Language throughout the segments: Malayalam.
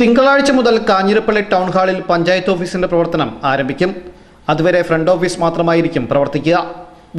തിങ്കളാഴ്ച മുതൽ കാഞ്ഞിരപ്പള്ളി ടൗൺ ഹാളിൽ പഞ്ചായത്ത് ഓഫീസിന്റെ പ്രവർത്തനം ആരംഭിക്കും. അതുവരെ ഫ്രണ്ട് ഓഫീസ് മാത്രമായിരിക്കും പ്രവർത്തിക്കുക.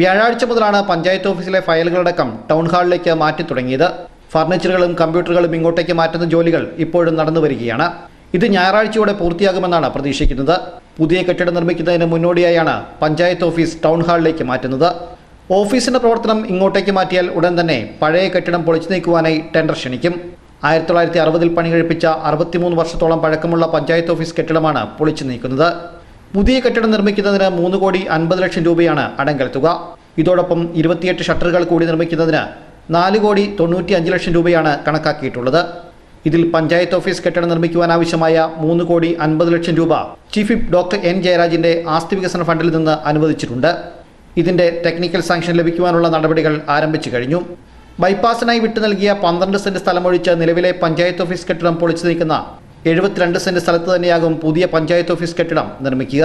വ്യാഴാഴ്ച മുതലാണ് പഞ്ചായത്ത് ഓഫീസിലെ ഫയലുകളടക്കം ടൗൺ ഹാളിലേക്ക് മാറ്റി തുടങ്ങിയത്. ഫർണിച്ചറുകളും കമ്പ്യൂട്ടറുകളും ഇങ്ങോട്ടേക്ക് മാറ്റുന്ന ജോലികൾ ഇപ്പോഴും നടന്നു വരികയാണ്. ഇത് ഞായറാഴ്ചയോടെ പൂർത്തിയാകുമെന്നാണ് പ്രതീക്ഷിക്കുന്നത്. പുതിയ കെട്ടിടം നിർമ്മിക്കുന്നതിന് മുന്നോടിയായാണ് പഞ്ചായത്ത് ഓഫീസ് ടൗൺ ഹാളിലേക്ക് മാറ്റുന്നത്. ഓഫീസിന്റെ പ്രവർത്തനം ഇങ്ങോട്ടേക്ക് മാറ്റിയാൽ ഉടൻ തന്നെ പഴയ കെട്ടിടം പൊളിച്ചു നീക്കുവാനായി ടെൻഡർ ക്ഷണിക്കും. ആയിരത്തി തൊള്ളായിരത്തി അറുപതിൽ പണി കഴിപ്പിച്ച അറുപത്തിമൂന്ന് വർഷത്തോളം പഴക്കമുള്ള പഞ്ചായത്ത് ഓഫീസ് കെട്ടിടമാണ് പൊളിച്ചു നീക്കുന്നത്. പുതിയ കെട്ടിടം നിർമ്മിക്കുന്നതിന് മൂന്ന് കോടി അൻപത് ലക്ഷം രൂപയാണ് അടങ്കൽ തുക. ഇതോടൊപ്പം ഇരുപത്തിയെട്ട് ഷട്ടറുകൾ കൂടി നിർമ്മിക്കുന്നതിന് നാല് കോടി തൊണ്ണൂറ്റി അഞ്ച് ലക്ഷം രൂപയാണ് കണക്കാക്കിയിട്ടുള്ളത്. ഇതിൽ പഞ്ചായത്ത് ഓഫീസ് കെട്ടിടം നിർമ്മിക്കുവാൻ ആവശ്യമായ മൂന്ന് കോടി അൻപത് ലക്ഷം രൂപ ചീഫ് വിപ്പ് ഡോക്ടർ എൻ ജയരാജിന്റെ ആസ്തി വികസന ഫണ്ടിൽ നിന്ന് അനുവദിച്ചിട്ടുണ്ട്. ഇതിന്റെ ടെക്നിക്കൽ സാങ്ഷൻ ലഭിക്കുവാനുള്ള നടപടികൾ ആരംഭിച്ചു കഴിഞ്ഞു. ബൈപ്പാസിനായി വിട്ടു നൽകിയ പന്ത്രണ്ട് സെന്റ് സ്ഥലമൊഴിച്ച് നിലവിലെ പഞ്ചായത്ത് ഓഫീസ് കെട്ടിടം പൊളിച്ചു നീക്കുന്ന എഴുപത്തിരണ്ട് സെന്റ് സ്ഥലത്ത് തന്നെയാകും പുതിയ പഞ്ചായത്ത് ഓഫീസ് കെട്ടിടം നിർമ്മിക്കുക.